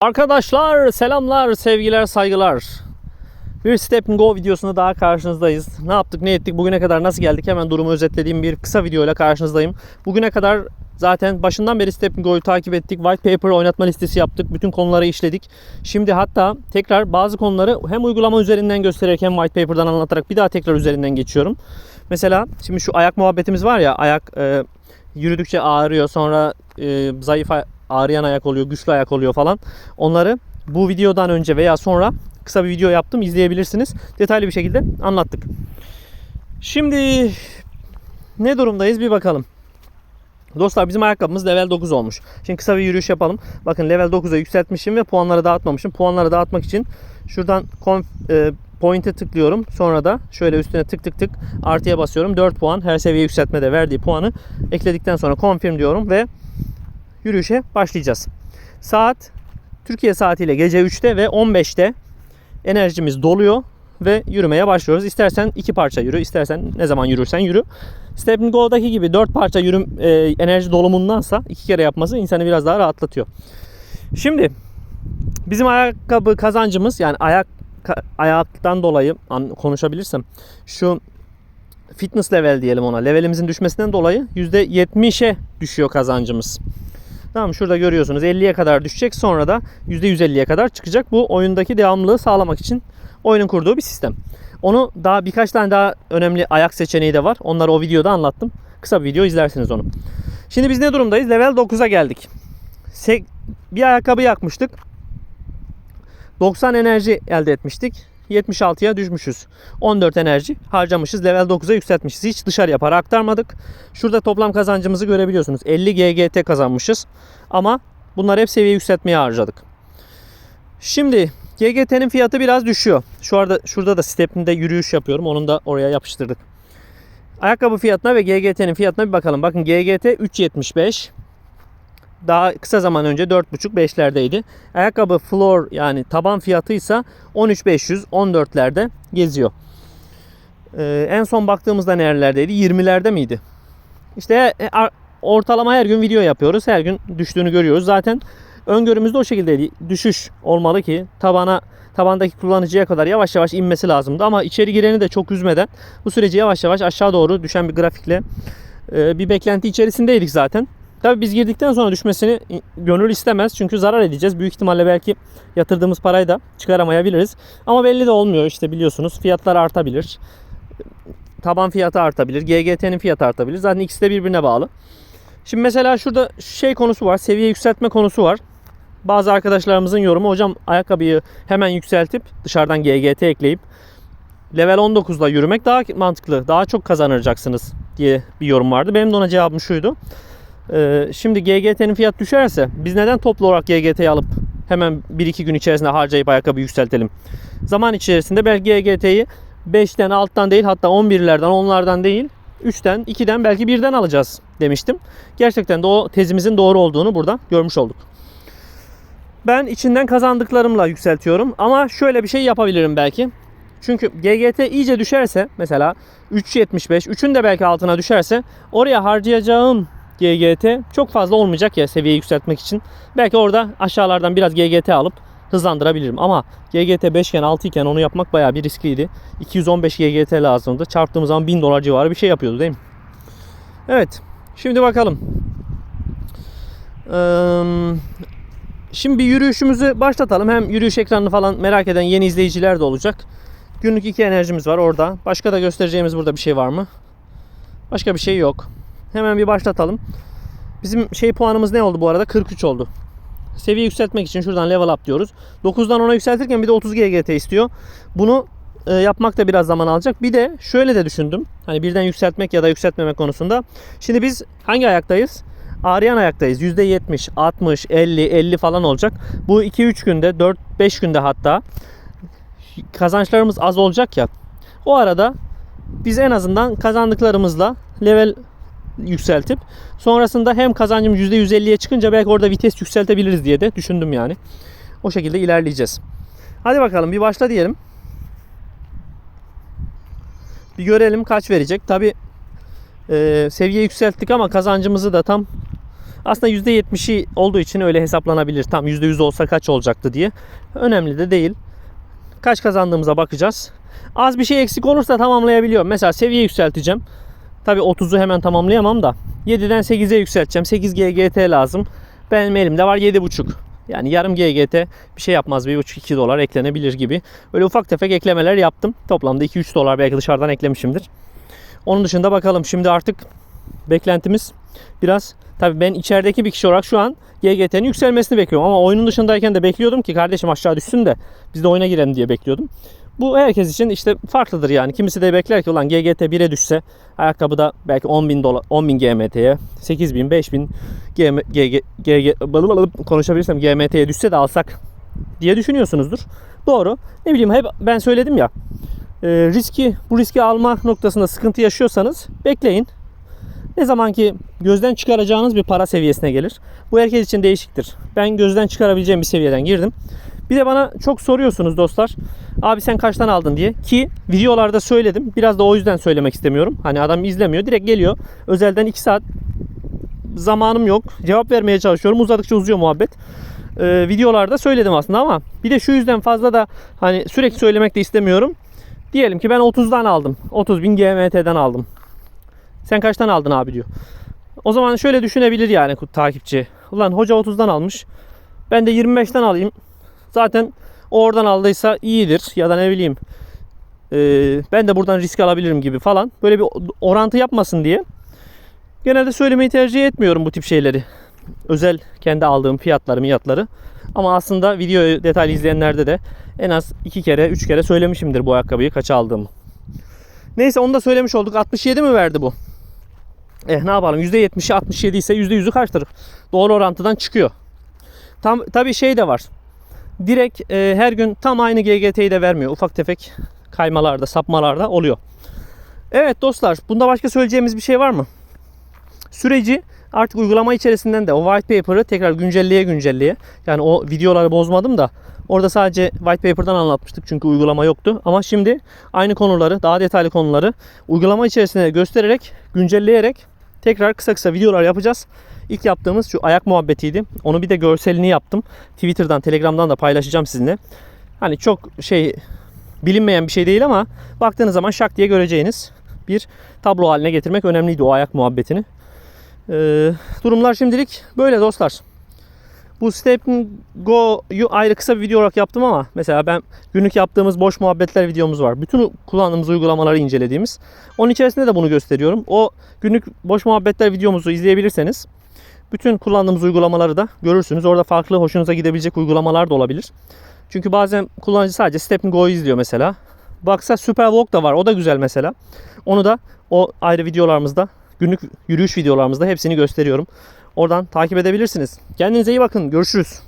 Arkadaşlar selamlar, sevgiler, saygılar. Bir Step Go videosunda daha karşınızdayız. Ne yaptık, ne ettik, bugüne kadar nasıl geldik hemen durumu özetlediğim bir kısa videoyla karşınızdayım. Bugüne kadar zaten başından beri Step Go'yu takip ettik. White Paper oynatma listesi yaptık. Bütün konuları işledik. Şimdi hatta tekrar bazı konuları hem uygulama üzerinden göstererek hem White Paper'dan anlatarak bir daha tekrar üzerinden geçiyorum. Mesela şimdi şu ayak muhabbetimiz var ya ayak e, yürüdükçe ağrıyor sonra e, zayıf ağrıyan ayak oluyor, güçlü ayak oluyor falan. Onları bu videodan önce veya sonra kısa bir video yaptım izleyebilirsiniz. Detaylı bir şekilde anlattık. Şimdi ne durumdayız bir bakalım. Dostlar bizim ayakkabımız level 9 olmuş. Şimdi kısa bir yürüyüş yapalım. Bakın level 9'a yükseltmişim ve puanları dağıtmamışım. Puanları dağıtmak için şuradan e, point'e tıklıyorum. Sonra da şöyle üstüne tık tık tık artıya basıyorum. 4 puan her seviye yükseltmede verdiği puanı ekledikten sonra confirm diyorum ve yürüyüşe başlayacağız. Saat Türkiye saatiyle gece 3'te ve 15'te enerjimiz doluyor ve yürümeye başlıyoruz. İstersen iki parça yürü, istersen ne zaman yürürsen yürü. Step Go'daki gibi 4 parça yürüm e, enerji dolumundansa iki kere yapması insanı biraz daha rahatlatıyor. Şimdi bizim ayakkabı kazancımız yani ayak ayaktan dolayı konuşabilirsem şu fitness level diyelim ona. Levelimizin düşmesinden dolayı %70'e düşüyor kazancımız. Tamam şurada görüyorsunuz 50'ye kadar düşecek sonra da %150'ye kadar çıkacak. Bu oyundaki devamlılığı sağlamak için oyunun kurduğu bir sistem. Onu daha birkaç tane daha önemli ayak seçeneği de var. Onları o videoda anlattım. Kısa bir video izlersiniz onu. Şimdi biz ne durumdayız? Level 9'a geldik. Bir ayakkabı yakmıştık. 90 enerji elde etmiştik. 76'ya düşmüşüz. 14 enerji harcamışız. Level 9'a yükseltmişiz. Hiç dışarıya para aktarmadık. Şurada toplam kazancımızı görebiliyorsunuz. 50 GGT kazanmışız. Ama bunlar hep seviye yükseltmeye harcadık. Şimdi GGT'nin fiyatı biraz düşüyor. Şu arada şurada da stepinde yürüyüş yapıyorum. Onu da oraya yapıştırdık. Ayakkabı fiyatına ve GGT'nin fiyatına bir bakalım. Bakın GGT 3.75. Daha kısa zaman önce 4.5-5'lerdeydi. Ayakkabı floor yani taban fiyatı ise 13.500 14'lerde geziyor. Ee, en son baktığımızda nerelerdeydi? 20'lerde miydi? İşte e, ortalama her gün video yapıyoruz. Her gün düştüğünü görüyoruz. Zaten öngörümüzde o şekildeydi. Düşüş olmalı ki tabana tabandaki kullanıcıya kadar yavaş yavaş inmesi lazımdı. Ama içeri gireni de çok üzmeden bu süreci yavaş yavaş aşağı doğru düşen bir grafikle e, bir beklenti içerisindeydik zaten. Tabii biz girdikten sonra düşmesini gönül istemez. Çünkü zarar edeceğiz. Büyük ihtimalle belki yatırdığımız parayı da çıkaramayabiliriz. Ama belli de olmuyor işte biliyorsunuz. Fiyatlar artabilir. Taban fiyatı artabilir. GGT'nin fiyatı artabilir. Zaten ikisi de birbirine bağlı. Şimdi mesela şurada şey konusu var. Seviye yükseltme konusu var. Bazı arkadaşlarımızın yorumu hocam ayakkabıyı hemen yükseltip dışarıdan GGT ekleyip level 19'da yürümek daha mantıklı. Daha çok kazanacaksınız diye bir yorum vardı. Benim de ona cevabım şuydu. Ee, şimdi GGT'nin fiyat düşerse biz neden toplu olarak GGT'yi alıp hemen 1-2 gün içerisinde harcayıp ayakkabı yükseltelim? Zaman içerisinde belki GGT'yi 5'ten alttan değil hatta 11'lerden 10'lardan değil 3'ten 2'den belki 1'den alacağız demiştim. Gerçekten de o tezimizin doğru olduğunu burada görmüş olduk. Ben içinden kazandıklarımla yükseltiyorum ama şöyle bir şey yapabilirim belki. Çünkü GGT iyice düşerse mesela 3.75 3'ün de belki altına düşerse oraya harcayacağım GGT çok fazla olmayacak ya seviye yükseltmek için. Belki orada aşağılardan biraz GGT alıp hızlandırabilirim. Ama GGT 5 iken 6 iken onu yapmak bayağı bir riskliydi. 215 GGT lazımdı. Çarptığımız zaman 1000 dolar civarı bir şey yapıyordu değil mi? Evet. Şimdi bakalım. Şimdi bir yürüyüşümüzü başlatalım. Hem yürüyüş ekranını falan merak eden yeni izleyiciler de olacak. Günlük 2 enerjimiz var orada. Başka da göstereceğimiz burada bir şey var mı? Başka bir şey yok. Hemen bir başlatalım. Bizim şey puanımız ne oldu bu arada? 43 oldu. Seviye yükseltmek için şuradan level up diyoruz. 9'dan 10'a yükseltirken bir de 30 GGT istiyor. Bunu e, yapmak da biraz zaman alacak. Bir de şöyle de düşündüm. Hani birden yükseltmek ya da yükseltmemek konusunda. Şimdi biz hangi ayaktayız? Ağrıyan ayaktayız. %70, 60, 50, 50 falan olacak. Bu 2-3 günde, 4-5 günde hatta kazançlarımız az olacak ya. O arada biz en azından kazandıklarımızla level yükseltip sonrasında hem kazancım %150'ye çıkınca belki orada vites yükseltebiliriz diye de düşündüm yani. O şekilde ilerleyeceğiz. Hadi bakalım bir başla diyelim. Bir görelim kaç verecek. Tabi seviye yükselttik ama kazancımızı da tam Aslında %70'i olduğu için öyle hesaplanabilir. Tam %100 olsa kaç olacaktı diye. Önemli de değil. Kaç kazandığımıza bakacağız. Az bir şey eksik olursa tamamlayabiliyorum. Mesela seviye yükselteceğim. Tabi 30'u hemen tamamlayamam da. 7'den 8'e yükselteceğim. 8 GGT lazım. Benim elimde var 7.5. Yani yarım GGT bir şey yapmaz. 1.5-2 dolar eklenebilir gibi. Böyle ufak tefek eklemeler yaptım. Toplamda 2-3 dolar belki dışarıdan eklemişimdir. Onun dışında bakalım. Şimdi artık beklentimiz biraz tabii ben içerideki bir kişi olarak şu an GGT'nin yükselmesini bekliyorum ama oyunun dışındayken de bekliyordum ki kardeşim aşağı düşsün de biz de oyuna girelim diye bekliyordum. Bu herkes için işte farklıdır yani. Kimisi de bekler ki ulan GGT 1'e düşse ayakkabıda belki 10.000 dolar 10.000 GMT'ye 8.000 5.000 GM, GG, GG, konuşabilirsem GMT'ye düşse de alsak diye düşünüyorsunuzdur. Doğru. Ne bileyim hep ben söyledim ya e, riski bu riski alma noktasında sıkıntı yaşıyorsanız bekleyin. Ne zaman ki gözden çıkaracağınız bir para seviyesine gelir. Bu herkes için değişiktir. Ben gözden çıkarabileceğim bir seviyeden girdim. Bir de bana çok soruyorsunuz dostlar. Abi sen kaçtan aldın diye. Ki videolarda söyledim. Biraz da o yüzden söylemek istemiyorum. Hani adam izlemiyor. Direkt geliyor. Özelden 2 saat zamanım yok. Cevap vermeye çalışıyorum. Uzadıkça uzuyor muhabbet. Ee, videolarda söyledim aslında ama bir de şu yüzden fazla da hani sürekli söylemek de istemiyorum. Diyelim ki ben 30'dan aldım. 30 bin GMT'den aldım. Sen kaçtan aldın abi diyor. O zaman şöyle düşünebilir yani takipçi. Ulan hoca 30'dan almış. Ben de 25'ten alayım. Zaten oradan aldıysa iyidir. Ya da ne bileyim. e, ben de buradan risk alabilirim gibi falan. Böyle bir orantı yapmasın diye. Genelde söylemeyi tercih etmiyorum bu tip şeyleri. Özel kendi aldığım fiyatları miyatları. Ama aslında videoyu detaylı izleyenlerde de en az iki kere, üç kere söylemişimdir bu ayakkabıyı kaça aldığımı. Neyse onu da söylemiş olduk. 67 mi verdi bu? Eh ne yapalım %70'i 67 ise %100'ü kaçtır? Doğru orantıdan çıkıyor. Tam tabii şey de var. Direkt e, her gün tam aynı GGT'yi de vermiyor. Ufak tefek kaymalarda, sapmalarda oluyor. Evet dostlar, bunda başka söyleyeceğimiz bir şey var mı? Süreci artık uygulama içerisinden de o white paper'ı tekrar güncelleye güncelleye yani o videoları bozmadım da orada sadece white paper'dan anlatmıştık çünkü uygulama yoktu. Ama şimdi aynı konuları, daha detaylı konuları uygulama içerisinde göstererek, güncelleyerek tekrar kısa kısa videolar yapacağız. İlk yaptığımız şu ayak muhabbetiydi. Onu bir de görselini yaptım. Twitter'dan, Telegram'dan da paylaşacağım sizinle. Hani çok şey bilinmeyen bir şey değil ama baktığınız zaman şak diye göreceğiniz bir tablo haline getirmek önemliydi o ayak muhabbetini. Ee, durumlar şimdilik böyle dostlar. Bu Step Go'yu ayrı kısa bir video olarak yaptım ama mesela ben günlük yaptığımız boş muhabbetler videomuz var. Bütün kullandığımız uygulamaları incelediğimiz. Onun içerisinde de bunu gösteriyorum. O günlük boş muhabbetler videomuzu izleyebilirseniz bütün kullandığımız uygulamaları da görürsünüz. Orada farklı hoşunuza gidebilecek uygulamalar da olabilir. Çünkü bazen kullanıcı sadece Step Go'yu izliyor mesela. Baksa Superwalk da var. O da güzel mesela. Onu da o ayrı videolarımızda günlük yürüyüş videolarımızda hepsini gösteriyorum. Oradan takip edebilirsiniz. Kendinize iyi bakın. Görüşürüz.